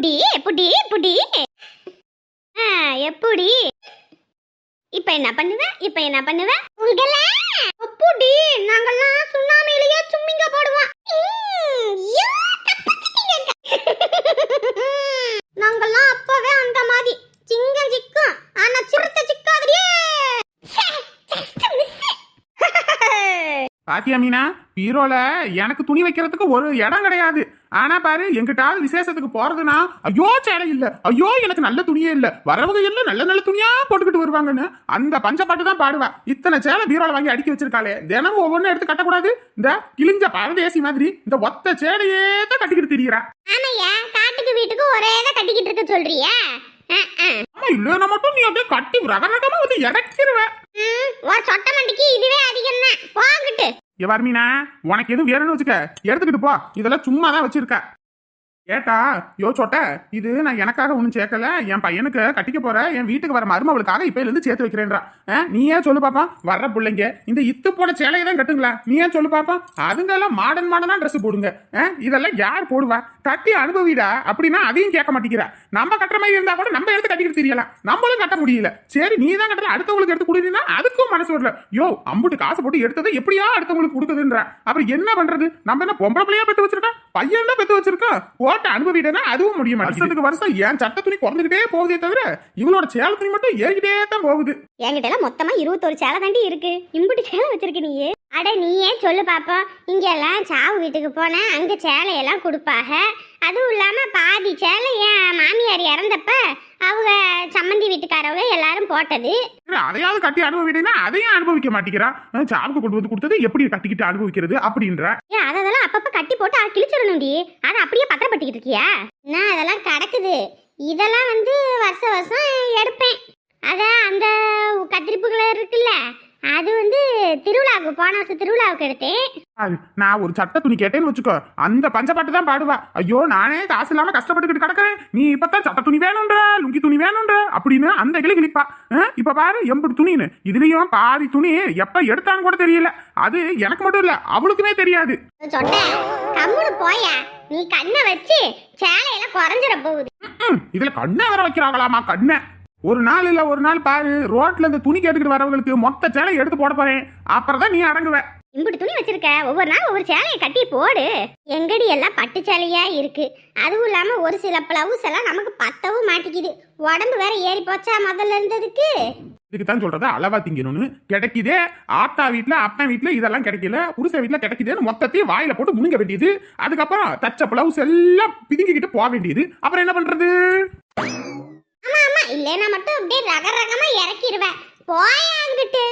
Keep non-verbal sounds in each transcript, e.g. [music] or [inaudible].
புடி புடி புடி. எப்படி? இப்ப என்ன பண்ணுவ? இப்ப என்ன பண்ணுவ? உங்கள? புடி நாங்கெல்லாம் சுண்ணாமையிலேயே சும்மிங்க போடுவோம். நாங்கெல்லாம் அப்பவே அந்த மாதிரி சிங்கம் சிக்கும். ஆனா சிறுத்தை சிக்காதடியே ச்சே, பாத்தியா மீனா? பீரோல எனக்கு துணி வைக்கிறதுக்கு ஒரு இடம் கிடையாது. ஆனா பாரு எங்கிட்டாவது விசேஷத்துக்கு போறதுனா ஐயோ சேலை இல்ல. ஐயோ எனக்கு நல்ல துணியே இல்ல. வரவங்க எல்லாம் நல்ல நல்ல துணியா போட்டுக்கிட்டு வருவாங்கன்னு அந்த பஞ்சப்பாட்டு தான் பாடுவா. இத்தனை சேலை பீரோல வாங்கி அடுக்கி வச்சிருக்காளே. தினமும் ஒவ்வொன்றும் எடுத்து கட்டக்கூடாது. இந்த கிழிஞ்ச பரதேசி மாதிரி இந்த ஒத்த சேலையே தான் கட்டிக்கிட்டு திரியிறா. ஆமாய்யா காட்டுக்கு வீட்டுக்கு ஒரே இதை கட்டிக்கிட்டு இருக்க சொல்றியா. ஆமா இல்லைன்னா மட்டும் நீ அப்படியே கட்டி ரக ரகமா வந்து இறக்கிருவ. ஒரு சொட்ட மண்டிக்கு இதுவே அதிகம் தான் போங்கிட்டு எவ்வாறு மீனா உனக்கு எதுவும் வேணும்னு வச்சுக்க. எடுத்துக்கிட்டு போ. இதெல்லாம் சும்மா தான் வச்சிருக்க. ஏட்டா யோ சொட்ட இது நான் எனக்காக ஒன்றும் சேர்க்கல என் பையனுக்கு கட்டிக்க போற என் வீட்டுக்கு வர மருமவளுக்காக இப்ப இருந்து சேர்த்து வைக்கிறேன்றா. நீ ஏன் சொல்லு பாப்பா வர்ற பிள்ளைங்க இந்த இத்து போட சேலையை தான் கட்டுங்களா? நீ ஏன் சொல்லு பாப்பா அதுங்கெல்லாம் மாடர்ன் மாடர்னா ட்ரெஸ் போடுங்க. ஆ, இதெல்லாம் யார் போடுவா? கட்டி அனுபவிடா அப்படின்னா அதையும் கேட்க மாட்டேங்கிறா. நம்ம கட்டுற மாதிரி இருந்தா கூட நம்ம எடுத்து கட்டிக்கிட்டு தெரியலாம். நம்மளும் கட்ட முடியல. சரி நீ தான் கட்டல அடுத்தவங்களுக்கு எடுத்து கொடுத்தீங்கன்னா அதுக்கும் மனசு வரல. யோ அம்புட்டு காசு போட்டு எடுத்ததை எப்படியா அடுத்தவங்களுக்கு கொடுக்குதுன்ற. அப்புறம் என்ன பண்றது? நம்ம என்ன பொம்பளை பிள்ளையா பெற்று வச்சிருக்கோம் பையன் தான் பெற்று வச்சிருக்கோம் போட்டு அனுபவிட்டேன்னா அதுவும் முடிய மாட்டேங்குது. வருஷத்துக்கு வருஷம் என் சட்ட துணி குறைஞ்சுக்கிட்டே போகுதே தவிர இவளோட சேல துணி மட்டும் ஏறிக்கிட்டே தான் போகுது. என்கிட்ட எல்லாம் மொத்தமா இருபத்தொரு சேலை தாண்டி இருக்கு. இம்புட்டு சேலை வச்சிருக்க நீ அட நீயே சொல்லு பாப்போம். இங்க எல்லாம் சாவு வீட்டுக்கு போனா அங்க சேலையெல்லாம் கொடுப்பாக. அதுவும் இல்லாம பாதி சேலை என் மாமியார் இறந்தப்ப அவங்க சம்மந்தி வீட்டுக்காரவங்க எல்லாரும் போட்டது. அதையாவது கட்டி அனுபவிட்டேன்னா அதையும் அனுபவிக்க மாட்டேங்கிறா. சாவுக்கு கொண்டு வந்து கொடுத்தது எப்படி கட்டிக்கிட்டு அனுபவிக்கிறது அப்படின்ற. ஏன் அதெல்லாம் அப்பப்ப கட்டி போட்டு அ- கிழிச்சிடணும்டி. அதை அப்படியே பத்திரப்பட்டுக்கிட்டு இருக்கியா? நான் அதெல்லாம் கிடக்குது. இதெல்லாம் வந்து வருஷ வருஷம் எடுப்பேன். அதான் அந்த கத்திரிப்புகளை இருக்குல்ல அது வந்து திருவிழாவுக்கு போன வருஷம் திருவிழாவுக்கு எடுத்தேன். நான் ஒரு சட்ட துணி கேட்டேன்னு வச்சுக்கோ. அந்த பஞ்சப்பாட்டு தான் பாடுவா. ஐயோ நானே காசு இல்லாம கஷ்டப்பட்டுக்கிட்டு கிடக்குறேன். நீ இப்பதான் சட்ட துணி வேணும்ன்ற லுங்கி துணி வேணும்ன்ற அப்படின்னு அந்த கிளி கிளிப்பா இப்ப பாரு எம்பது துணின்னு. இதுலயும் பாதி துணி எப்ப எடுத்தான்னு கூட தெரியல. அது எனக்கு மட்டும் இல்ல அவளுக்குமே தெரியாது. சொன்னேன் போயா. நீ கண்ணை வச்சு சேலையெல்லாம் குறைஞ்சிட போகுது. இதுல கண்ணை வர வைக்கிறாங்களாமா கண்ணை. ஒரு நாள் இல்ல ஒரு நாள் பாரு. ரோட்ல இந்த துணி கேட்டுக்கிட்டு வரவங்களுக்கு மொத்த சேலை எடுத்து போட போறேன். அப்புறம் தான் நீ அடங்குவ. இம்புட்டு துணி வச்சிருக்க. ஒவ்வொரு நாள் ஒவ்வொரு சேலையை கட்டி போடு. எங்கடி எல்லாம் பட்டு சேலையா இருக்கு? அதுவும் இல்லாம ஒரு சில பிளவுஸ் எல்லாம் நமக்கு பத்தவும் மாட்டேங்குது உடம்பு வேற ஏறி போச்சா முதல்ல இருந்ததுக்கு? இதுக்கு தான் சொல்றது அளவா திங்கணும்னு. கிடைக்குதே. ஆத்தா வீட்ல அப்பா வீட்ல இதெல்லாம் கிடைக்கல. புருஷ வீட்ல கிடைக்குதேன்னு மொத்தத்தையும் வாயில போட்டு முழுங்க வேண்டியது. அதுக்கப்புறம் தச்ச பிளவுஸ் எல்லாம் பிதுங்கிக்கிட்டு போக வேண்டியது. அப்புறம் என்ன பண்றது? ஆமா ஆமா இல்லைன்னா மட்டும் அப்படியே ரக ரகமா இறக்கிடுவேன் போயாங்கிட்டு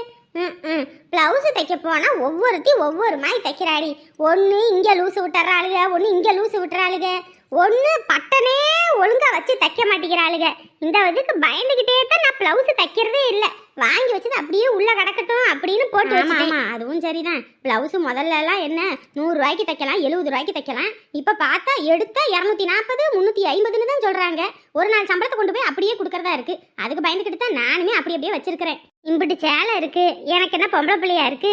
ம் ப்ளவுஸு தைக்க போனால் ஒவ்வொருத்தையும் ஒவ்வொரு மாதிரி தைக்கிறாடி. ஒன்று இங்கே லூசு விட்டுறாளுக ஒன்று இங்கே லூசு விட்டுறாளுக ஒன்று பட்டனே ஒழுங்கா வச்சு தைக்க மாட்டேங்கிறாளுக. இந்த இதுக்கு பயந்துகிட்டே தான் நான் பிளவுஸ் தைக்கிறதே இல்லை. வாங்கி வச்சது அப்படியே உள்ள கிடக்கட்டும் அப்படின்னு போட்டு வச்சுட்டேன். அதுவும் சரிதான். பிளவுஸ் முதல்ல எல்லாம் என்ன? நூறு ரூபாய்க்கு தைக்கலாம் எழுபது ரூபாய்க்கு தைக்கலாம். இப்போ பார்த்தா எடுத்தா இரநூத்தி நாற்பது முந்நூற்றி ஐம்பதுன்னு தான் சொல்கிறாங்க ஒரு நாள் சம்பளத்தை கொண்டு போய் அப்படியே கொடுக்கறதா இருக்கு. அதுக்கு பயந்துக்கிட்டு தான் நானுமே அப்படி அப்படியே வச்சிருக்கிறேன். இம்பிட்டு சேலை இருக்கு. எனக்கு என்ன பொம்பளை பிள்ளையா இருக்கு?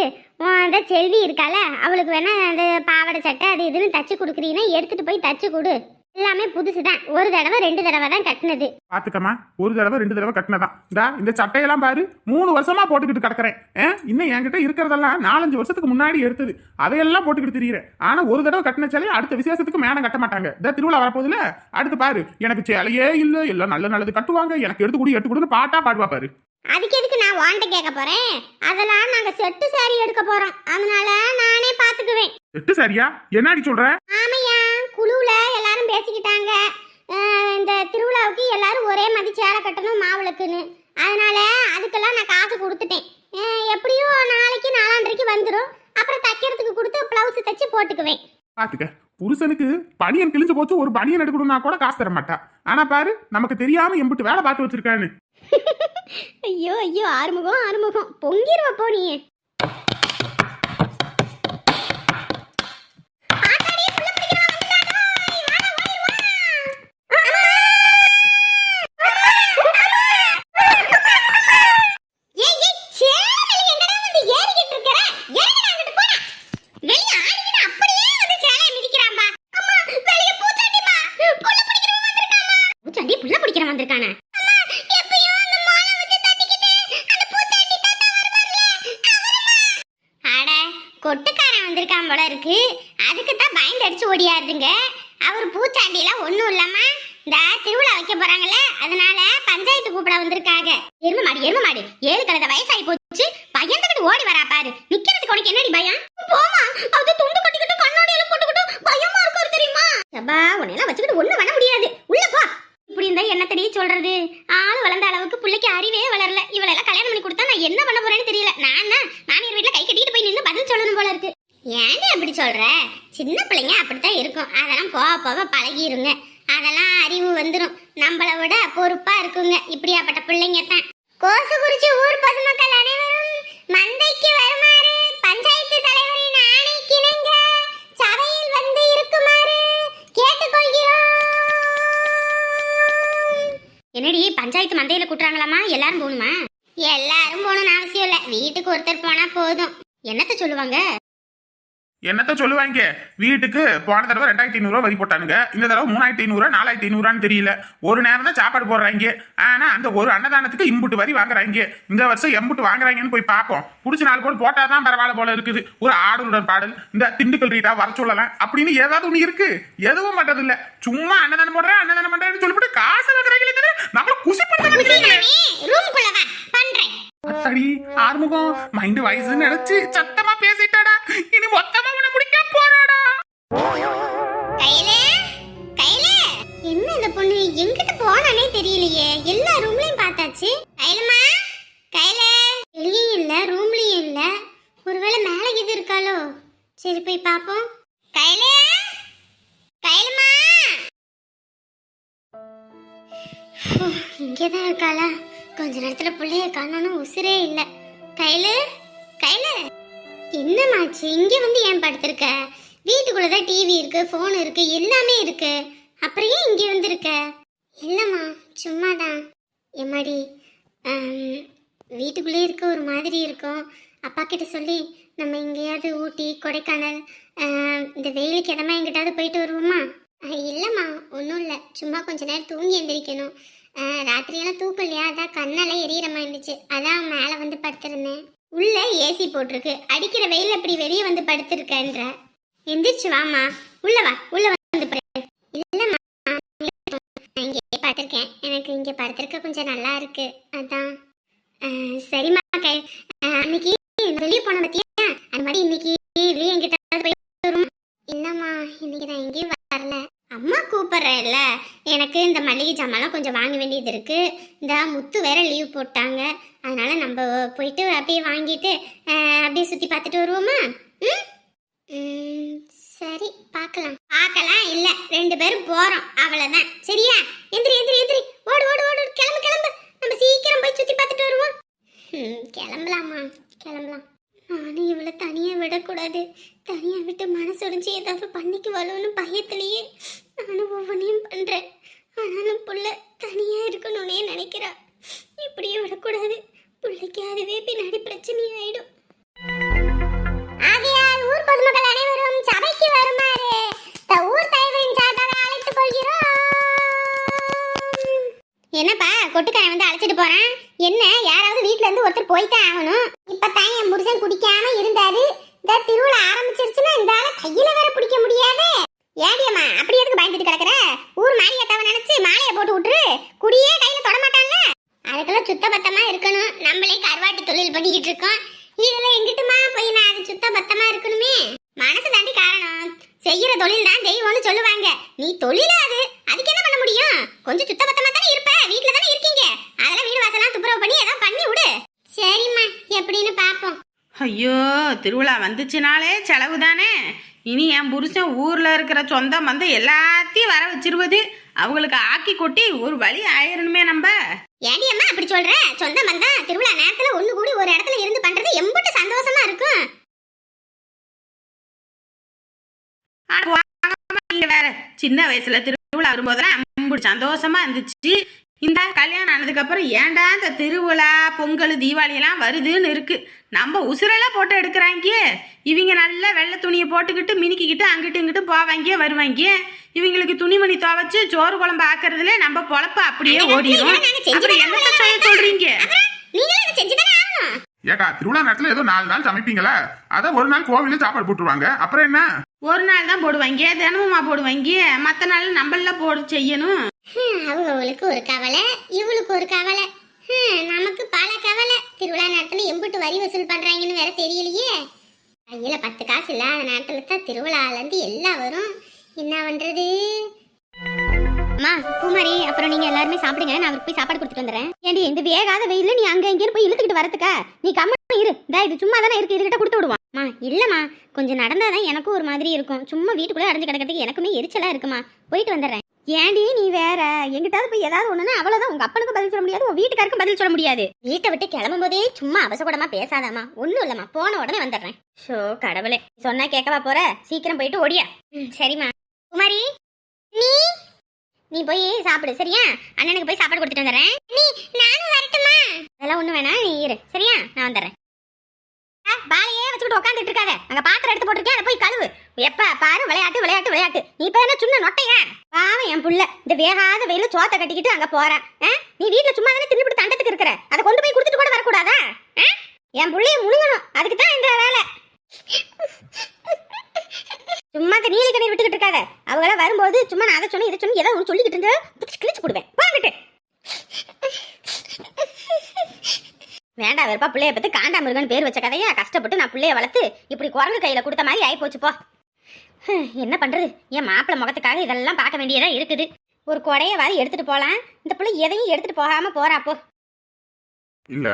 அந்த செல்வி இருக்கால அவளுக்கு வேணா அந்த பாவாடை சட்டை அது இதுன்னு தச்சு கொடுக்குறீங்கன்னா எடுத்துட்டு போய் தச்சு கொடு. எல்லாமே புதுசு தான் ஒரு தடவை ரெண்டு தடவை தான் கட்டினது. பாத்துக்கம்மா. ஒரு தடவை ரெண்டு தடவை கட்டினதான். இந்தா இந்த சட்டையெல்லாம் பாரு மூணு வருஷமா போட்டுக்கிட்டு கிடக்குறேன். இன்னும் என்கிட்ட இருக்கிறதெல்லாம் நாலஞ்சு வருஷத்துக்கு முன்னாடி எடுத்தது. அதையெல்லாம் போட்டுக்கிட்டு திரியிறேன் ஆனா ஒரு தடவை கட்டின சேலையை அடுத்த விசேஷத்துக்கு மேடம் கட்ட மாட்டாங்க. இந்த திருவிழா வரப்போதுல அடுத்து பாரு எனக்கு சேலையே இல்ல எல்லாம் நல்ல நல்லது கட்டுவாங்க. எனக்கு எடுத்து கொடு எடுத்து கொடுன்னு பாட்டா பாடுவா பாரு. அதுக்கு எதுக்கு நான் வாண்ட கேட்க போறேன்? அதெல்லாம் நாங்க செட்டு சாரி எடுக்க போறோம். அதனால நானே பாத்துக்குவேன். எட்டு சரியா என்னடி சொல்ற? ஆமையா குழுவுல எல்லாரும் பேசிக்கிட்டாங்க. இந்த திருவிழாவுக்கு எல்லாரும் ஒரே மாதிரி சேலை கட்டணும் மாவிளக்குன்னு. அதனால அதுக்கெல்லாம் நான் காசு கொடுத்துட்டேன். எப்படியும் நாளைக்கு நாலாண்டரைக்கு வந்துடும் அப்புறம் தைக்கிறதுக்கு கொடுத்து பிளவுஸ் தைச்சு போட்டுக்குவேன். பாத்துக்க புருஷனுக்கு பனியன் கிழிஞ்சு போச்சு ஒரு பனியன் எடுக்கணும்னா கூட காசு தர மாட்டா. ஆனா பாரு நமக்கு தெரியாம எம்பிட்டு வேலை பார்த்து வச்சிருக்கான்னு [laughs] ஐயோ ஐயோ ஆறுமுகம் ஆறுமுகம். பொங்கிருவப்போ நீ வெளியே ஆடிக்கிட்டு அப்படியே வந்து சேலையை மிதிக்கிறான்பா அம்மா வெளியே பூச்சாட்டிமா புள்ள பிடிக்கிறவன் வந்திருக்காமா கொட்டுக்காரன் வந்திருக்கான் போல இருக்கு. அதுக்கு தான் பயந்து அடிச்சு ஓடியாருதுங்க. அவர் பூச்சாண்டிலாம் ஒன்றும் இல்லாம இந்த திருவிழா வைக்க போறாங்கல்ல அதனால பஞ்சாயத்து கூப்பிட வந்திருக்காங்க. எரும மாடு எரும மாடு ஏழு கலந்த வயசாகி போச்சு. பயந்துக்கிட்டு ஓடி வரா பாரு. நிக்கிறதுக்கு உனக்கு என்னடி பயம்? போமா அது துண்டு கட்டிக்கிட்டு கண்ணாடி எல்லாம் போட்டுக்கிட்டு பயமா இருக்கும் தெரியுமா? சபா உன்னையெல்லாம் வச்சுக்கிட்டு ஒண்ணும் பண்ண முடியாது. இப்படி இருந்தா என்னத்தடி சொல்றது? ஆள் வளர்ந்த அளவுக்கு பிள்ளைக்கு அறிவே வளரல. இவளெல்லாம் கல்யாணம் பண்ணி கொடுத்தா நான் என்ன பண்ண போறேன்னு தெரியல. நான் தான் மாமியார் வீட்டுல கை கட்டிட்டு போய் நின்று பதில் சொல்லணும் போல இருக்கு. ஏன்டி அப்படி சொல்ற? சின்ன பிள்ளைங்க அப்படித்தான் இருக்கும். அதெல்லாம் போக போக பழகிருங்க. அதெல்லாம் அறிவு வந்துடும் நம்மளை விட பொறுப்பா இருக்குங்க. இப்படியாப்பட்ட பிள்ளைங்க தான். கோசு குறிச்சி ஊர் பொதுமக்கள் அனைவரும் மந்தைக்கு வருமா? என்னடி பஞ்சாயத்து மந்தையில கூட்டுறாங்களாமா எல்லாரும் போகணுமா? எல்லாரும் போகணும்னு அவசியம் இல்லை. வீட்டுக்கு ஒருத்தர் போனா போதும். என்னத்த சொல்லுவாங்க? என்னத்த சொல்லுவாங்க? வீட்டுக்கு போன தடவை ரெண்டாயிரத்தி ஐநூறுரூவா வரி போட்டானுங்க. இந்த தடவை மூணாயிரத்தி ஐநூறுரூவா நாலாயிரத்தி ஐநூறுவான்னு தெரியல. ஒரு நேரம் தான் சாப்பாடு போடுறாங்க. ஆனா அந்த ஒரு அன்னதானத்துக்கு இம்புட்டு வரி வாங்குறாங்க. இந்த வருஷம் எம்புட்டு வாங்குறாங்கன்னு போய் பார்ப்போம். பிடிச்ச நாள் போட்டு போட்டா தான் பரவாயில்ல போல இருக்குது. ஒரு ஆடலுடன் பாடல் இந்த திண்டுக்கல் ரீட்டா வர சொல்லலாம். அப்படின்னு ஏதாவது ஒண்ணு இருக்கு. எதுவும் பண்றது இல்ல சும்மா அன்னதானம் போடுறேன் அன்னதானம் பண்றேன்னு சொல்லிவிட்டு காசு வாங்குறாங்களே நம்மள குசி பண்ணுறாங்க அத்தாடி ஆறுமுகம் மைண்ட் வயசுன்னு நினைச்சு சத்தமா பேசிட்டாடா. இனி மொத்தமா உன முடிக்க போறாடா. கையிலே கையில. என்ன இந்த பொண்ணு? எங்கிட்ட போனானே தெரியலையே. எல்லா ரூம்லயும் பார்த்தாச்சு. கையிலமா? கையில. வெளியும் இல்ல ரூம்லயும் இல்ல. ஒருவேளை மேல இது இருக்காளோ? சரி போய் பாப்போம் கையில. கையிலமா? இங்கதான் இருக்காளா? கொஞ்ச நேரத்துல பிள்ளைய காணணும் உசுரே இல்ல. கையில கையில என்னமாச்சு இங்க வந்து ஏன் படுத்திருக்க? வீட்டுக்குள்ளதான் டிவி இருக்கு ஃபோன் இருக்கு எல்லாமே இருக்கு. அப்புறம் ஏன் இங்க வந்திருக்க? இல்லம்மா சும்மாதான். எம்மாடி வீட்டுக்குள்ளே இருக்க ஒரு மாதிரி இருக்கும். அப்பா கிட்ட சொல்லி நம்ம எங்கேயாவது ஊட்டி கொடைக்கானல் இந்த வெயிலுக்கு இடமா எங்கிட்டாவது போயிட்டு வருவோமா? இல்லைம்மா ஒன்றும் இல்லை. சும்மா கொஞ்ச நேரம் தூங்கி எந்திரிக்கணும். ராத்திரியெல்லாம் தூக்கம் இல்லையா அதான் கண்ணெல்லாம் எரியற மாதிரி இருந்துச்சு. அதான் மேலே வந்து படுத்திருந்தேன். உள்ளே ஏசி போட்டிருக்கு. அடிக்கிற வெயில் அப்படி வெளியே வந்து படுத்திருக்கேன்ற. எந்திரிச்சு வாமா உள்ள வா. உள்ள வந்து படு இல்லைம்மா நான் இங்கே படுத்திருக்கேன். எனக்கு இங்கே படுத்திருக்க கொஞ்சம் நல்லா இருக்கு. அதான். சரிம்மா கை அன்னைக்கு வெளியே போன பத்தியா? அந்த மாதிரி இன்னைக்கு வெளியே எங்கிட்ட போய் வருமா இன்னைக்கு நான் எங்கேயும் வரல. அம்மா கூப்பிட்றேன்ல. எனக்கு இந்த மளிகை ஜாமான்லாம் கொஞ்சம் வாங்க வேண்டியது இருக்குது இந்த முத்து வேற லீவ் போட்டாங்க. அதனால் நம்ம போயிட்டு அப்படியே வாங்கிட்டு அப்படியே சுற்றி பார்த்துட்டு வருவோமா? ம்? சரி பார்க்கலாம். பார்க்கலாம் இல்லை ரெண்டு பேரும் போகிறோம் அவ்வளோதான் சரியா? எந்திரி எந்திரி எந்திரி. ஓடு ஓடு ஓடு. கிளம்பு கிளம்பு. நம்ம சீக்கிரம் போய் சுற்றி பார்த்துட்டு வருவோம். ம், கிளம்பலாமா? கிளம்பலாம். நானும் இவளை தனியா விடக்கூடாது. தனியா விட்டு மனசு உடைஞ்சு ஏதாவது பண்ணிக்குவாளோன்னு பயத்துலேயே நானும் ஒவ்வொன்றையும் பண்றேன். ஆனாலும் புள்ள தனியா இருக்கணும்னே நினைக்கிறா. இப்படியே விடக்கூடாது. பிள்ளைக்கு அதுவே பின்னாடி பிரச்சனை ஆயிடும் ஆகையால் ஊர் பொதுமக்கள் அனைவரும் சபைக்கு வருமாறு ஊர் தலைவரின் சார்பாக அழைத்துக் கொள்கிறோம். என்னப்பா கொட்டுக்காரன் வந்து அழைச்சிட்டு போறான்? என்ன யாராவது வீட்ல இருந்து ஒருத்தர் போய்தான் ஆகணும்? இப்பதான் என் புருஷன் குடிக்காம இருந்தாரு. இந்த திருவிழா ஆரம்பிச்சிருச்சுன்னா இந்த கையில வேற பிடிக்க முடியாது. ஏடியம்மா அப்படி எதுக்கு பயந்துட்டு கிடக்குற? ஊர் மாரியத்தாவை நினைச்சு மாலையை போட்டு விட்டுரு. குடியே கையில தொட மாட்டான்ல. அதுக்கெல்லாம் சுத்த பத்தமா இருக்கணும். நம்மளே கருவாட்டு தொழில் பண்ணிக்கிட்டு இருக்கோம். இதுல எங்கிட்டுமா போய் நான் அது சுத்த பத்தமா இருக்கணுமே? மனசு தாண்டி காரணம். செய்யற தொழில் தான் தெய்வம்னு சொல்லுவாங்க. நீ தொழில அது? அதுக்கு என்ன முடியும். கொஞ்சம் சுத்த பத்தமா தானே இருப்ப? வீட்ல தானே இருக்கீங்க. அதெல்லாம் வீடு வாசலாம் துப்புரவு பண்ணி ஏதாவது பண்ணி விடு. சரிம்மா எப்படின்னு பாப்போம். ஐயோ திருவிழா வந்துச்சுனாலே செலவு தானே. இனி என் புருஷன் ஊர்ல இருக்கிற சொந்தம் வந்து எல்லாத்தையும் வர வச்சிருவது அவங்களுக்கு ஆக்கி கொட்டி ஒரு வழி ஆயிரணுமே நம்ம. ஏடி அம்மா அப்படி சொல்ற? சொந்த பந்தம் திருவிழா நேரத்துல ஒண்ணு கூடி ஒரு இடத்துல இருந்து பண்றது எம்பிட்டு சந்தோஷமா இருக்கும். நீங்க வேற. சின்ன வயசுல திருவிழா வரும்போதெல்லாம் அம்புட்டு சந்தோஷமா இருந்துச்சு. இந்த கல்யாணம் ஆனதுக்கு அப்புறம் ஏன்டா இந்த திருவிழா பொங்கல் தீபாவளி எல்லாம் வருதுன்னு இருக்கு. நம்ம உசுரெல்லாம் போட்டு எடுக்கிறாங்க இவங்க நல்ல வெள்ளை துணியை போட்டுக்கிட்டு மினுக்கிக்கிட்டு அங்கிட்டு இங்கிட்டு போவாங்க வருவாங்க இவங்களுக்கு துணிமணி துவைச்சு சோறு குழம்பு ஆக்குறதுல நம்ம பொழப்பு அப்படியே ஓடிடும் அப்புறம் என்னத்த செய்ய சொல்றீங்க? ஏக்கா திருவிழா நேரத்துல ஏதோ நாலு நாள் சமைப்பீங்களா? அத ஒரு நாள் கோவில சாப்பாடு போட்டுருவாங்க. அப்புறம் என்ன? ஒரு நாள் தான் போடுவாங்க. தினமுமா போடுவாங்க? மற்ற நாள் நம்மள போடு செய்யணும். அவங்களுக்கு ஒரு கவலை இவளுக்கு ஒரு கவலை. ஹம், நமக்கு பல கவலை. திருவிழா நேரத்துல எம்பிட்டு வரி வசூல் பண்றாங்கன்னு வேற தெரியலையே. கையில பத்து காசு இல்லாத நேரத்துல தான் திருவிழால இருந்து எல்லாம் வரும். என்ன பண்றது? அம்மா பூமாரி அப்புறம் நீங்க எல்லாருமே சாப்பிடுங்க நான் அவருக்கு போய் சாப்பாடு கொடுத்துட்டு வந்துடுறேன். ஏண்டி இந்த வேகாத வெயில நீ அங்க இங்கே போய் இழுத்துக்கிட்டு வரதுக்கா நீ கம்மி இரு. இந்த இது சும்மா தானே இருக்கு. இதுகிட்ட கொடுத்து விடுவான் அம்மா இல்லம்மா கொஞ்சம் நடந்தாதான் எனக்கும் ஒரு மாதிரி இருக்கும். சும்மா வீட்டுக்குள்ளே அடைஞ்சு கிடக்கிறதுக்கு எனக்குமே எரிச்சலா இருக்குமா? போயிட்டு வந்துடுறேன். ஏண்டி நீ வேற? எங்கிட்டாவது போய் ஏதாவது ஒண்ணுனா அவ்வளவுதான். உங்க அப்பனுக்கு பதில் சொல்ல முடியாது உன் வீட்டுக்காருக்கும் பதில் சொல்ல முடியாது. வீட்டை விட்டு கிளம்பும் போதே சும்மா அவசரமா பேசாதாமா ஒண்ணும் இல்லம்மா போன உடனே வந்துடுறேன். ஷோ கடவுளே. சொன்னா கேட்கவா போற? சீக்கிரம் போயிட்டு ஓடியா. சரிம்மா. குமாரி நீ? நீ போய் சாப்பிடு சரியா? அண்ணனுக்கு போய் சாப்பாடு கொடுத்துட்டு வந்துடுறேன். நீ நானும் வரட்டுமா? அதெல்லாம் ஒண்ணு வேணாம் நீ இரு சரியா? நான் வந்துடுறேன். ஆ, பாலையே வச்சுக்கிட்டு உட்காந்துட்டு இருக்காத. அங்க பாத்திரம் எடுத்து போட்டிருக்கேன் அதை போய் கழுவு. எப்ப பாரு விளையாட்டு விளையாட்டு விளையாட்டு. நீ இப்ப என்ன சுண்ண நொட்டையா? பாவம் என் புள்ள. இந்த வேகாத வெயில சோத்தை கட்டிக்கிட்டு அங்க போறேன் நீ வீட்டுல சும்மா தானே தின்னுபிட்டு தண்டத்துக்கு இருக்கிற? அதை கொண்டு போய் கொடுத்துட்டு கூட வரக்கூடாதா? என் புள்ளைய முழுங்கணும் அதுக்கு தான் இந்த வேலை. சும்மா இந்த நீலி கண்ணீர் விட்டுக்கிட்டு இருக்காத. அவங்கள வரும்போது சும்மா நான் அதை சொன்னேன் இதை சொன்னேன் ஏதாவது ஒன்று சொல்லிக்கிட்டு இருந்தா கிழிச்சு போடுவேன். வாங்கிட்டு. வேண்டாம் வெறுப்பா பிள்ளைய பத்தி காண்டாமிருகன் பேர் வச்ச கதையா கஷ்டப்பட்டு நான் பிள்ளைய வளர்த்து இப்படி குரங்கு கையில கொடுத்த மாதிரி ஆகி போச்சு போ. என்ன பண்றது? என் மாப்பிள்ளை முகத்துக்காக இதெல்லாம் பார்க்க வேண்டியதா இருக்குது. ஒரு கொடையவாது எடுத்துட்டு போலாம். இந்த பிள்ளை எதையும் எடுத்துட்டு போகாம போறா போ. இல்ல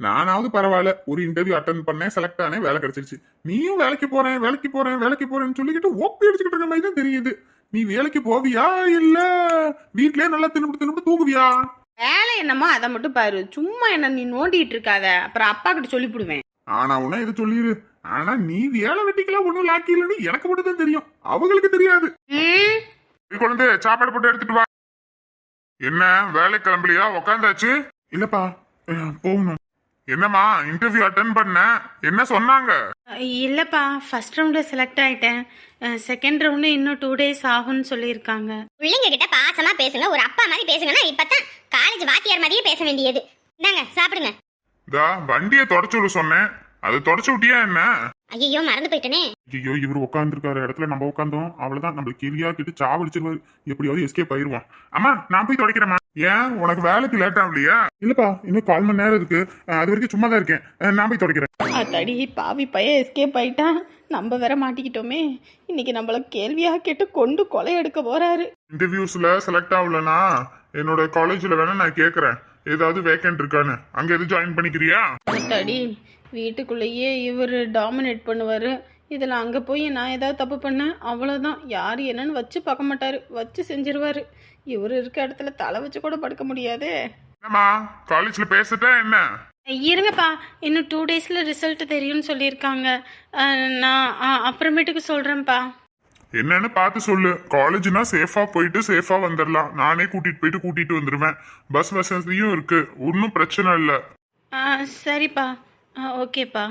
நானாவது பரவாயில்ல. ஒரு இன்டர்வியூ அட்டன் பண்ணேன் செலக்ட் ஆனேன் வேலை கிடைச்சிருச்சு. நீயும் வேலைக்கு போறேன் வேலைக்கு போறேன் வேலைக்கு போறேன்னு சொல்லிக்கிட்டு ஓப்பி அடிச்சுக்கிட்டு இருக்க மாதிரி தான் தெரியுது. நீ வேலைக்கு போவியா? இல்ல. வீட்லயே நல்லா தின்னுபிட்டு தின்னுபிட்டு தூங்குவியா? வேலை என்னமோ அதை மட்டும் பாரு. சும்மா என்ன நீ நோண்டிட்டு இருக்காத. அப்புறம் அப்பா கிட்ட சொல்லிவிடுவேன் ஆனா உன்ன இது சொல்லிடு ஆனா நீ வேலை வெட்டிக்கலாம் ஒண்ணும் லாக்கி இல்லைன்னு எனக்கு மட்டும் தான் தெரியும். அவங்களுக்கு தெரியாது. குழந்தை சாப்பாடு போட்டு எடுத்துட்டு வா. என்ன வேலை கிளம்பலையா? உக்காந்தாச்சு? இல்லப்பா. போகணும். என்னம்மா இன்டர்வியூ அட்டன் பண்ண? என்ன சொன்னாங்க? இல்லைப்பா ஃபர்ஸ்ட் ரவுண்டில் செலக்ட் ஆயிட்டேன். செகண்ட் ரவுண்டு இன்னும் டூ டேஸ் ஆகும்னு சொல்லியிருக்காங்க. பிள்ளைங்க கிட்ட பாசமா பேசுங்க. ஒரு அப்பா மாதிரி பேசுங்கன்னா இப்பதான் காலேஜ் வாத்தியார் மாதிரியே பேச வேண்டியது. இந்தாங்க சாப்பிடுங்க. இதா வண்டியை தொடச்சு விட சொன்னேன். அது தொடச்சு விட்டியா என்ன? ஐயோ மறந்து போயிட்டனே. ஐயோ இவர் உட்காந்துருக்காரு இடத்துல நம்ம உட்காந்தோம் அவ்வளவுதான். நம்மளுக்கு கேள்வியா கிட்ட சாவடிச்சிருவாரு. எப்படியாவது எஸ்கேப் ஆயிருவான் அம்மா நான் போய் துடைக்கிறேம்மா. ஏன்? உனக்கு வேலைக்கு லேட் ஆகலையா? இல்லப்பா இன்னும் கால் மணி நேரம் இருக்கு. அது வரைக்கும் சும்மா தான் இருக்கேன். நான் போய் துடைக்கிறேன். அத்தடி பாவி பையன் எஸ்கேப் ஆயிட்டான். நம்ம வேற மாட்டிக்கிட்டோமே. இன்னைக்கு நம்மள கேள்வியாக கேட்டு கொண்டு கொலை எடுக்க போறாரு. இன்டர்வியூஸ்ல செலக்ட் ஆகலனா என்னோட காலேஜ்ல வேணா நான் கேக்குறேன். ஏதாவது வேக்கன்ட் இருக்கான்னு. அங்க எது ஜாயின் பண்ணிக்கிறியா? அத்தாடி வீட்டுக்குள்ளேயே இவர் டாமினேட் பண்ணுவார். இதில் அங்கே போய் நான் ஏதாவது தப்பு பண்ணேன் அவ்வளோதான் யார் என்னன்னு வச்சு பார்க்க மாட்டார். வச்சு செஞ்சிருவாரு. இவர் இருக்க இடத்துல தலை வச்சு கூட படுக்க முடியாதே. என்னம்மா காலேஜ்ல பேசிட்டா என்ன? இருங்கப்பா இன்னும் டூ டேஸில் ரிசல்ட் தெரியும்னு சொல்லியிருக்காங்க. நான் அப்புறமேட்டுக்கு சொல்கிறேன்ப்பா என்னன்னு பார்த்து சொல்லு. காலேஜ்னா சேஃபா போயிட்டு சேஃபா வந்துடலாம் நானே கூட்டிட்டு போயிட்டு கூட்டிட்டு வந்துருவேன். பஸ் வசதியும் இருக்கு. ஒன்றும் பிரச்சனை இல்லை. சரிப்பா. ஆ ஓகேப்பா.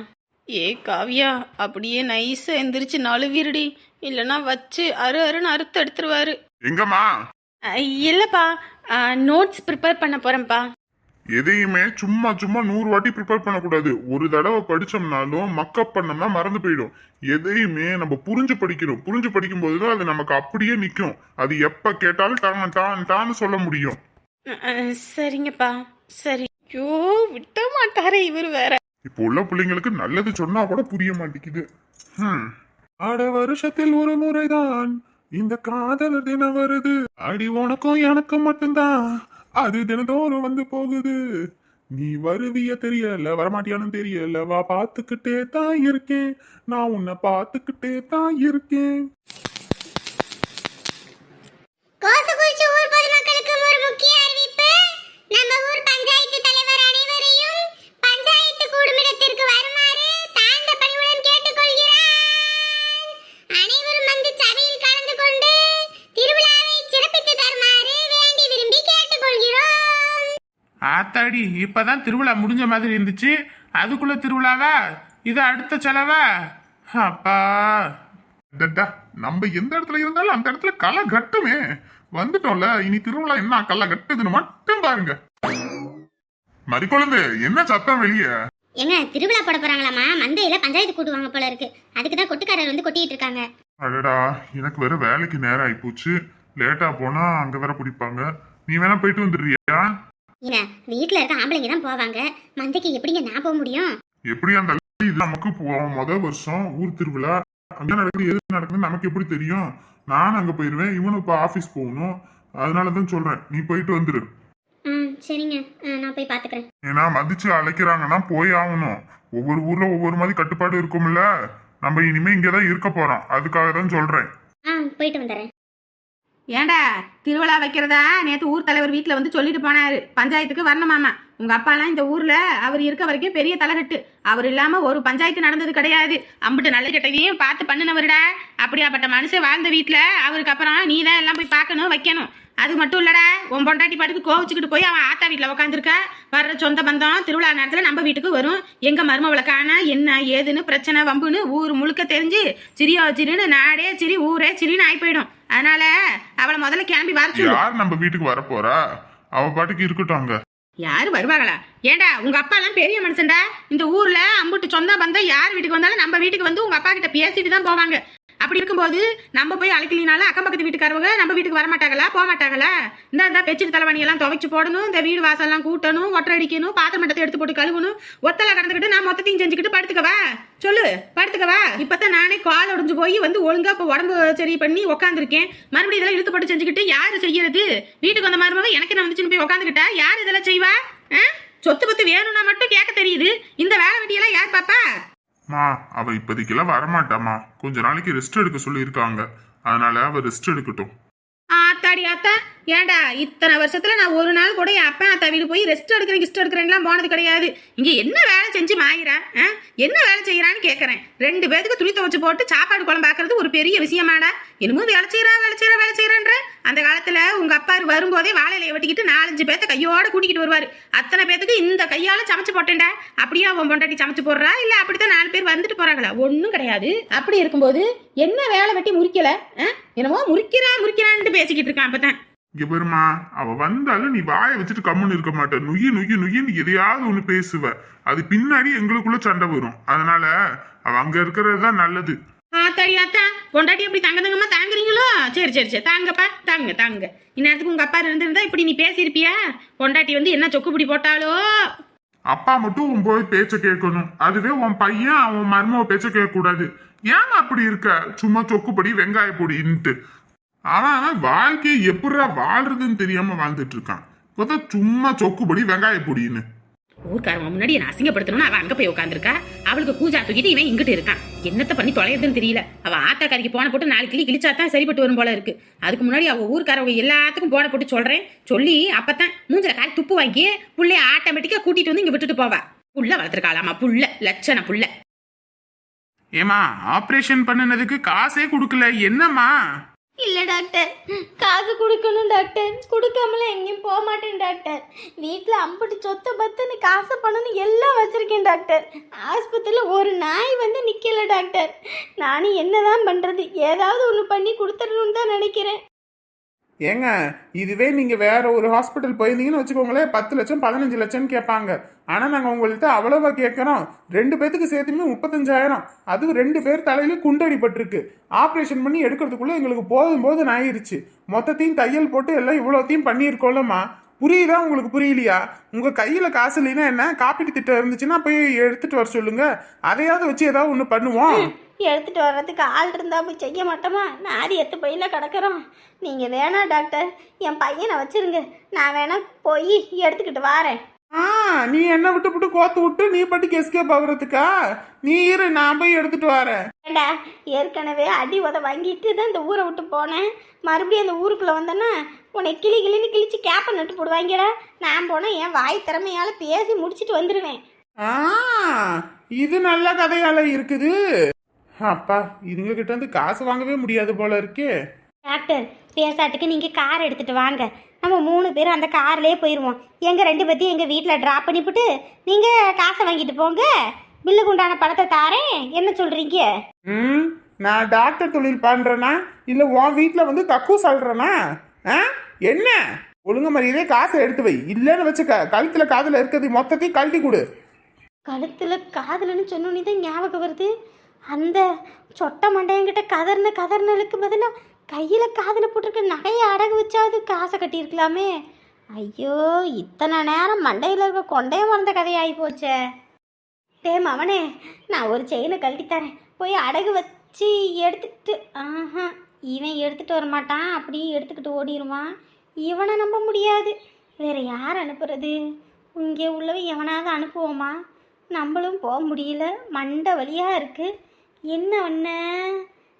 ஏ காவியா அப்படியே நைஸாக எந்திரிச்சு நழுவிருடி. இல்லைன்னா வச்சு அரு அருன்னு அறுத்து எடுத்துருவாரு. எங்கம்மா? இல்லைப்பா. நோட்ஸ் ப்ரிப்பேர் பண்ண போகிறேன்ப்பா எதையுமே சும்மா சும்மா நூறு வாட்டி ப்ரிப்பேர் பண்ணக்கூடாது. ஒரு தடவை படிச்சோம்னாலும் மக்கப் பண்ணோம்னா மறந்து போயிடும். எதையுமே நம்ம புரிஞ்சு படிக்கணும். புரிஞ்சு படிக்கும் போது தான் அது நமக்கு அப்படியே நிற்கும் அது எப்ப கேட்டாலும் டான் டான் டான்னு சொல்ல முடியும். சரிங்கப்பா. சரி. ஐயோ விட்ட மாட்டாரே இவர் வேற. இப்போ உள்ள பிள்ளைங்களுக்கு நல்லது சொன்னா கூட புரிய மாட்டேங்குது. ஹம். அட வருஷத்தில் ஒரு முறைதான் இந்த காதல் தினம் வருது. அடி உனக்கும் எனக்கும் மட்டும்தான். அது தினந்தோறும் வந்து போகுது. நீ வருவிய தெரியல வரமாட்டியானு தெரியல. வா பார்த்துக்கிட்டே தான் இருக்கேன். நான் உன்னை பார்த்துக்கிட்டே தான் இருக்கேன். ஆத்தாடி இப்பதான் திருவிழா முடிஞ்ச மாதிரி இருந்துச்சு. அதுக்குள்ள திருவிழாவா? இது அடுத்த செலவா? அப்பா. டட்டா, நம்ம எந்த இடத்துல இருந்தாலும் அந்த இடத்துல களை கட்டுமே. வந்துட்டோம்ல இனி திருவிழா என்ன களை கட்டுதுன்னு மட்டும் பாருங்க. மறிக்குழந்து என்ன சத்தம் வெளியே? ஏங்க திருவிழா போட போறாங்களாமா மந்தையில பஞ்சாயத்து கூட்டுவாங்க போல இருக்கு. அதுக்கு தான் கொட்டுக்காரர் வந்து கொட்டிட்டு இருக்காங்க. அடடா எனக்கு வேற வேலைக்கு நேரம் ஆயிப்போச்சு லேட்டா போனா அங்க வேற பிடிப்பாங்க. நீ வேணா போயிட்டு வந்துடுறியா? ஏங்க வீட்ல இருக்க ஆம்பளைங்க தான் போவாங்க. மந்தைக்கு எப்படிங்க நான் போக முடியும்? எப்படியா இருந்தாலும் இது நமக்கு போ- முத வருஷம் ஊர் திருவிழா. அங்க நடக்குது எது நடக்குதுன்னு நமக்கு எப்படி தெரியும்? நான் அங்க போயிருவேன் இவனும் இப்ப ஆபீஸ் போகணும். அதனால தான் சொல்றேன் நீ போயிட்டு வந்துரு. சரிங்க. நான் போய் பாத்துக்கிறேன். ஏன்னா மதிச்சு அழைக்கிறாங்கன்னா போய் ஆகணும். ஒவ்வொரு ஊர்ல ஒவ்வொரு மாதிரி கட்டுப்பாடு இருக்கும்ல. நம்ம இனிமே இங்கதான் இருக்க போறோம். அதுக்காக தான் சொல்றேன். போயிட்டு வந்துடுறேன் ஏண்டா திருவிழா வைக்கிறதா? நேற்று ஊர் தலைவர் வீட்டில் வந்து சொல்லிட்டு போனாரு. பஞ்சாயத்துக்கு வரணுமாமா உங்க அப்பாலாம் இந்த ஊர்ல அவர் இருக்க வரைக்கும் பெரிய தலைகட்டு. அவர் இல்லாம ஒரு பஞ்சாயத்து நடந்தது கிடையாது. அம்பிட்டு நல்ல கெட்டதையும் பார்த்து பண்ணினவருடா. அப்படியாப்பட்ட மனுஷன் வாழ்ந்த வீட்டில் அவருக்கு அப்புறம் நீ தான் எல்லாம் போய் பார்க்கணும் வைக்கணும். அது மட்டும் இல்லடா உன் பொண்டாட்டி பாட்டுக்கு கோவிச்சுக்கிட்டு போய் அவன் ஆத்தா வீட்டில் உட்காந்துருக்க வர்ற சொந்த பந்தம் திருவிழா நேரத்தில் நம்ம வீட்டுக்கு வரும். எங்கள் மருமவளை காண என்ன ஏதுன்னு பிரச்சனை வம்புன்னு ஊர் முழுக்க தெரிஞ்சு சிரியோ சிரின்னு நாடே சிரி ஊரே சிரின்னு ஆகி போயிடும். அதனால அவளை முதல்ல கிளம்பி வர சொல்லு. யார் நம்ம வீட்டுக்கு வர போறா? அவ பாட்டுக்கு இருக்கட்டும் அங்க. யாரு வருவாங்களா? ஏண்டா உங்க அப்பா எல்லாம் பெரிய மனுஷன்டா. இந்த ஊர்ல அம்புட்டு சொந்த பந்தம் யார் வீட்டுக்கு வந்தாலும் நம்ம வீட்டுக்கு வந்து உங்க அப்பா கிட்ட பேசிட்டு தான் போவாங்க. அப்படி இருக்கும்போது நம்ம போய் அழைக்கலினால அக்கம் பக்கத்து வீட்டுக்காரவங்க நம்ம வீட்டுக்கு வர மாட்டாங்களா போக மாட்டாங்களா இந்த இந்த பெட்ஷீட் தலைவணியெல்லாம் துவைச்சு போடணும் இந்த வீடு வாசல்லாம் கூட்டணும் ஒற்றை அடிக்கணும் பாத்திரம் மட்டத்தை எடுத்து போட்டு கழுவணும் ஒத்தலை கடந்துக்கிட்டு நான் மொத்தத்தையும் செஞ்சுக்கிட்டு படுத்துக்கவா சொல்லு படுத்துக்கவா இப்பதான் நானே கால் உடஞ்சு போய் வந்து ஒழுங்கா இப்போ உடம்பு சரி பண்ணி உட்காந்துருக்கேன் மறுபடியும் இதெல்லாம் இழுத்து போட்டு செஞ்சுக்கிட்டு யாரு செய்யறது? வீட்டுக்கு வந்த மருமக எனக்கு என்ன வந்துச்சுன்னு போய் உட்காந்துக்கிட்டா யார் இதெல்லாம் செய்வா? ஆ? சொத்து பத்து வேணும்னா மட்டும் கேட்க தெரியுது. இந்த வேலை வெட்டியெல்லாம் யார் பாப்பா? மா அவ இப்போதைக்கெல்லாம் வரமாட்டாமா கொஞ்ச நாளைக்கு ரெஸ்ட் எடுக்க சொல்லியிருக்காங்க. அதனால அவ ரெஸ்ட் எடுக்கட்டும். ஆத்தாடி ஆத்தா? ஏன்டா இத்தனை வருஷத்துல நான் ஒரு நாள் கூட என் அப்பா அத்தா வீடு போய் ரெஸ்ட் எடுக்கிறேன் கிஸ்ட் எடுக்கிறேன்லாம் போனது கிடையாது. இங்க என்ன வேலை செஞ்சு மாயிரா ஆ? என்ன வேலை செய்யறான்னு கேட்கறேன் ரெண்டு பேருக்கு துணி துவச்சு போட்டு சாப்பாடு குழம்பாக்குறது ஒரு பெரிய விஷயமாடா. என்னமோ வேலை செய்யறா வேலை செய்யறா வேலை செய்யறான்ற? அந்த காலத்துல உங்க அப்பா வரும்போதே வாழையில வெட்டிக்கிட்டு நாலஞ்சு பேத்த கையோட கூட்டிக்கிட்டு வருவாரு. அத்தனை பேத்துக்கு இந்த கையால சமைச்சு போட்டேன்டா. அப்படியே அவன் பொண்டாட்டி சமைச்சு போடுறா? இல்ல அப்படித்தான் நாலு பேர் வந்துட்டு போறாங்களா? ஒண்ணும் கிடையாது. அப்படி இருக்கும்போது என்ன வேலை வெட்டி முறிக்கல? ஆ? என்னமோ முறிக்கிறா முறிக்கிறான்ட்டு பேசிக்கிட்டு இருக்கான் அப்பதான். இங்க பெருமா அவ வந்தாலும் நீ வாயை வச்சுட்டு கம்முன்னு இருக்க மாட்ட. நுயி நுயி நுயின்னு எதையாவது ஒண்ணு பேசுவ. அது பின்னாடி எங்களுக்குள்ள சண்டை வரும். அதனால அவ அங்க இருக்கிறது தான் நல்லது. ஆத்தாடி ஆத்தா பொண்டாட்டி எப்படி தங்க தங்கமா தாங்குறீங்களோ? சரி சரி சரி. தாங்கப்பா தாங்க தாங்க. இந்நேரத்துக்கு உங்க அப்பா இருந்திருந்தா இப்படி நீ பேசியிருப்பியா? பொண்டாட்டி வந்து என்ன சொக்கு பிடி போட்டாலோ? அப்பா மட்டும் உன் போய் பேச்ச கேட்கணும். அதுவே உன் பையன் அவன் மருமவ பேச்ச கேட்க கூடாது ஏன் அப்படி இருக்க? சும்மா சொக்குப்படி வெங்காய பொடின்ட்டு. அவன் அவன் வாழ்க்கையை எப்படிடா வாழ்றதுன்னு தெரியாம வாழ்ந்துட்டு இருக்கான் இப்பதான் சும்மா சொக்குப்படி வெங்காய பொடின்னு. ஊர்க்காரங்க முன்னாடி என்ன அசிங்கப்படுத்தணும்னு அவ அங்க போய் உட்காந்துருக்கா அவளுக்கு கூஜா தூக்கிட்டு இவன் இங்கிட்டு இருக்கான். என்னத்த பண்ணி தொலைறதுன்னு தெரியல. அவ ஆத்தாக்காரிக்கு போன போட்டு நாலு கிளி கிழிச்சா தான் சரிப்பட்டு வரும் போல இருக்கு. அதுக்கு முன்னாடி அவ ஊர்க்காரவங்க எல்லாத்துக்கும் போன போட்டு சொல்றேன். சொல்லி அப்பதான் மூஞ்சில காய் துப்பு வாங்கி புள்ளைய ஆட்டோமேட்டிக்கா கூட்டிட்டு வந்து இங்க விட்டுட்டு போவா. புள்ள வளர்த்துருக்காளாமா புள்ள. லட்சண புள்ள. ஏமா ஆபரேஷன் பண்ணினதுக்கு காசே கொடுக்கல. என்னம்மா? இல்லை டாக்டர். காசு கொடுக்கணும் டாக்டர். கொடுக்காமல எங்கேயும் போக மாட்டேன் டாக்டர். வீட்டில் அம்புட்டு சொத்தை பத்துன்னு காசு பணம்னு எல்லாம் வச்சுருக்கேன் டாக்டர். ஆஸ்பத்திரியில் ஒரு நாய் வந்து நிற்கல டாக்டர். நானும் என்ன தான் பண்ணுறது ஏதாவது ஒன்று பண்ணி கொடுத்துடணும்னு தான் நினைக்கிறேன். ஏங்க இதுவே நீங்கள் வேற ஒரு ஹாஸ்பிட்டல் போயிருந்தீங்கன்னு வச்சுக்கோங்களேன் பத்து லட்சம் பதினஞ்சு லட்சம் கேட்பாங்க. ஆனால் நாங்கள் உங்கள்கிட்ட அவ்வளோவா கேட்குறோம். ரெண்டு பேத்துக்கு சேர்த்துமே முப்பத்தஞ்சாயிரம். அதுவும் ரெண்டு பேர் தலையில குண்டடிப்பட்டிருக்கு ஆப்ரேஷன் பண்ணி எடுக்கிறதுக்குள்ளே எங்களுக்கு போதும் போதும் ஆயிடுச்சு மொத்தத்தையும் தையல் போட்டு எல்லாம் இவ்வளோத்தையும் பண்ணியிருக்கோம்லம்மா. புரியுதா உங்களுக்கு புரியலையா? உங்க கையில காசு இல்லைன்னா என்ன? காப்பீட்டு திட்டம் இருந்துச்சுன்னா போய் எடுத்துட்டு வர சொல்லுங்க. அதையாவது வச்சு ஏதாவது ஒன்று பண்ணுவோம். எடுத்துகிட்டு வர்றதுக்கு ஆள் இருந்தால் போய் செய்ய மாட்டோமா? நாரி எத்து பையில கிடக்குறோம். நீங்கள் வேணா டாக்டர் என் பையனை வச்சிருங்க. நான் வேணா போய் எடுத்துக்கிட்டு வாரேன். ஆ நீ என்ன விட்டு விட்டு கோத்து விட்டு நீ பாட்டுக்கு எஸ்கேப் ஆகுறதுக்கா? நீ இரு நான் போய் எடுத்துட்டு வரேன். ஏண்டா ஏற்கனவே அடி உத வாங்கிட்டு தான் இந்த ஊரை விட்டு போனேன். மறுபடியும் அந்த ஊருக்குள்ளே வந்தேன்னா உன்னை கிளி கிளின்னு கிழிச்சு கேப்பை நட்டு போடுவாங்கடா. நான் போனால் என் வாய் திறமையால் பேசி முடிச்சிட்டு வந்துடுவேன் ஆ இது நல்ல கதையால இருக்குது. அப்பா இதுங்க கிட்ட இருந்து காசு வாங்கவே முடியாது போல இருக்கே. டாக்டர் பேசாட்டுக்கு நீங்கள் கார் எடுத்துகிட்டு வாங்க. நம்ம மூணு பேரும் அந்த கார்லேயே போயிடுவோம் எங்கள் ரெண்டு பற்றியும் எங்கள் வீட்டில் ட்ராப் பண்ணிவிட்டு நீங்கள் காசை வாங்கிட்டு போங்க. பில்லுக்கு உண்டான பணத்தை தாரேன். என்ன சொல்கிறீங்க ம் நான் டாக்டர் தொழில் பண்றேனா? இல்ல உன் வீட்ல வந்து கக்கு சொல்றேனா ஆ? என்ன? ஒழுங்கு மரியாதையே காசை எடுத்து வை. இல்லைன்னு வச்சுக்க கழுத்துல காதுல இருக்கிறது மொத்தத்தையும் கழட்டி கொடு. கழுத்தில் காதலன்னு சொன்னோன்னே தான் ஞாபகம் வருது. அந்த சொட்டை மண்டையங்கிட்ட கதர்ன கதர்னலுக்கு பதிலாக கையில் காதில் போட்டிருக்க நகையை அடகு வச்சாவது காசை கட்டியிருக்கலாமே. ஐயோ இத்தனை நேரம் மண்டையில் இருக்க கொண்டே மறந்த கதையாகி போச்சே. டே மவனே நான் ஒரு செயினை கழட்டி தரேன். போய் அடகு வச்சு எடுத்துட்டு ஆஹா இவன் எடுத்துகிட்டு வரமாட்டான். அப்படியே எடுத்துக்கிட்டு ஓடிடுவான் இவனை நம்ப முடியாது. வேறு யார் அனுப்புறது? இங்கே உள்ளவ எவனாவது அனுப்புவோமா? நம்மளும் போக முடியல. மண்டை வழியாக இருக்குது என்ன ஒன்று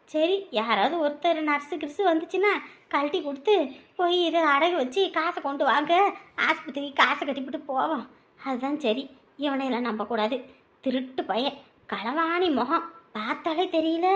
சரி யாராவது ஒருத்தர் நர்ஸு கிர்ஸு வந்துச்சுன்னா கழட்டி கொடுத்து போய் இதை அடகு வச்சு காசை கொண்டு வாங்க. ஆஸ்பத்திரிக்கு காசை கட்டிவிட்டு போவோம். அதுதான் சரி. இவனையெல்லாம் நம்பக்கூடாது. திருட்டு பையன். களவாணி முகம். பார்த்தாலே தெரியல.